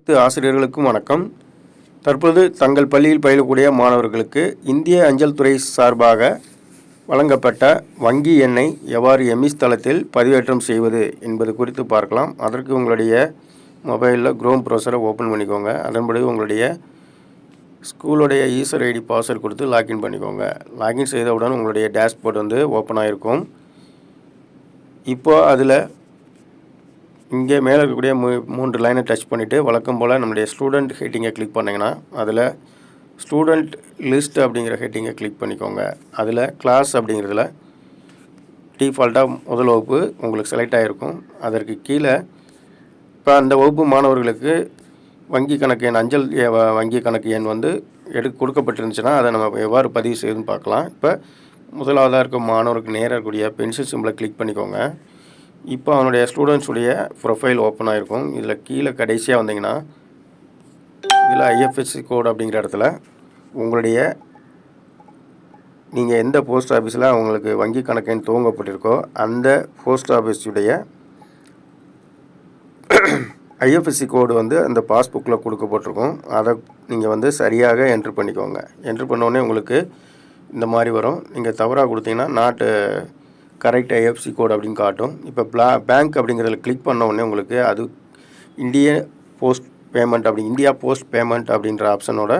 அனைத்து ஆசிரியர்களுக்கும் வணக்கம். தற்போது தங்கள் பள்ளியில் பயிலக்கூடிய மாணவர்களுக்கு இந்திய அஞ்சல் துறை சார்பாக வழங்கப்பட்ட வங்கி எண்ணை எவ்வாறு எம்இஸ் தளத்தில் பதிவேற்றம் செய்வது என்பது குறித்து பார்க்கலாம். அதற்கு உங்களுடைய மொபைலில் குரோம் ப்ரௌசரை ஓப்பன் பண்ணிக்கோங்க. அதன்படி உங்களுடைய ஸ்கூலுடைய யூசர் ஐடி பாஸ்வேர்ட் கொடுத்து லாக்இன் பண்ணிக்கோங்க. லாக்இன் செய்தவுடன் உங்களுடைய டேஷ்போர்ட் வந்து ஓப்பன் ஆகிருக்கும் இப்போது அதில் இங்கே மேலே இருக்கக்கூடிய மூ மூன்று லைனை டச் பண்ணிவிட்டு வழக்கம் போல் நம்முடைய ஸ்டூடெண்ட் ஹெட்டிங்கை கிளிக் பண்ணிங்கன்னா அதில் ஸ்டூடெண்ட் லிஸ்ட் அப்படிங்கிற ஹெட்டிங்கை கிளிக் பண்ணிக்கோங்க. அதில் கிளாஸ் அப்படிங்கிறதுல டிஃபால்ட்டாக முதல் வகுப்பு உங்களுக்கு செலக்ட் ஆகிருக்கும் அதற்கு கீழே இப்போ அந்த வகுப்பு மாணவர்களுக்கு வங்கி கணக்கு எண் அஞ்சல் வ- வங்கி கணக்கு எண் வந்து எடு கொடுக்கப்பட்டிருந்துச்சுன்னா அதை நம்ம எவ்வாறு பதிவு செய்யுதுன்னு பார்க்கலாம். இப்போ முதலாவதாக இருக்க மாணவருக்கு நேராக இருக்கக்கூடிய பென்சில் சிம்பிளை கிளிக் பண்ணிக்கோங்க. இப்போ அவனுடைய ஸ்டூடெண்ட்ஸுடைய ப்ரொஃபைல் ஓப்பன் ஆகிருக்கும் இதில் கீழே கடைசியாக வந்தீங்கன்னா இதில் ஐஎஃப்எஸ்சி கோட் அப்படிங்கிற இடத்துல உங்களுடைய நீங்கள் எந்த போஸ்ட் ஆஃபீஸில் உங்களுக்கு வங்கி கணக்குன்னு துவங்கப்பட்டிருக்கோ அந்த போஸ்ட் ஆஃபீஸுடைய ஐஎஃப்எஸ்சி கோடு வந்து அந்த பாஸ்புக்கில் கொடுக்கப்பட்டிருக்கும். அதை நீங்கள் வந்து சரியாக என்ட்ரு பண்ணிக்கோங்க. என்ட்ரு பண்ணோடனே உங்களுக்கு இந்த மாதிரி வரும். நீங்கள் தவறாக கொடுத்தீங்கன்னா நாட்டு கரெக்ட் ஐஎஃப்சி கோட் அப்படின்னு காட்டும். இப்போ பிளா பேங்க் அப்படிங்கிறதுல கிளிக் பண்ண உடனே உங்களுக்கு அது இந்திய போஸ்ட் பேமெண்ட் அப்படி இந்தியா போஸ்ட் பேமெண்ட் அப்படின்ற ஆப்ஷனோட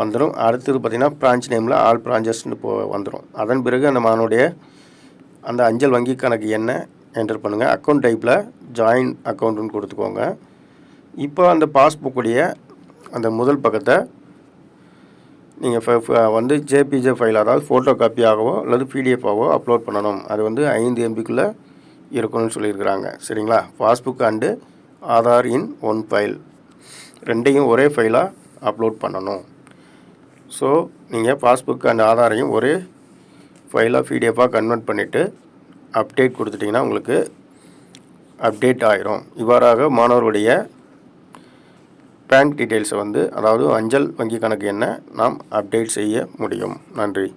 வந்துடும் அடுத்தது பார்த்திங்கன்னா பிரான்ச் நேமில் ஆல் பிரான்ச்சஸ்னு போ வந்துடும் அதன் பிறகு அந்த மானுடைய அந்த அஞ்சல் வங்கி கணக்கு என்ன என்டர் பண்ணுங்கள் அக்கௌண்ட் டைப்பில் ஜாயின் அக்கௌண்ட்டுன்னு கொடுத்துக்கோங்க. இப்போ அந்த பாஸ்புக்குடைய அந்த முதல் பக்கத்தை நீங்கள் வந்து ஜேபிஜே ஃபைல் அதாவது ஃபோட்டோ காப்பியாகவோ அல்லது பிடிஎஃபாகவோ அப்லோட் பண்ணணும். அது வந்து ஐந்து எம்பிக்குள்ளே இருக்கணும்னு சொல்லியிருக்கிறாங்க. சரிங்களா? Passbook and Aadhaar in one file ரெண்டையும் ஒரே ஃபைலாக அப்லோட் பண்ணணும். ஸோ நீங்கள் பாஸ்புக் அண்ட் ஆதாரையும் ஒரே ஃபைலாக பிடிஎஃபாக கன்வெர்ட் பண்ணிவிட்டு அப்டேட் கொடுத்துட்டிங்கன்னா உங்களுக்கு அப்டேட் ஆயிரும். இவ்வாறாக மாணவருடைய பேங்க் டீட்டெயில்ஸை வந்து அதாவது அஞ்சல் வங்கி கணக்கு என்ன நாம் அப்டேட் செய்ய முடியும். நன்றி.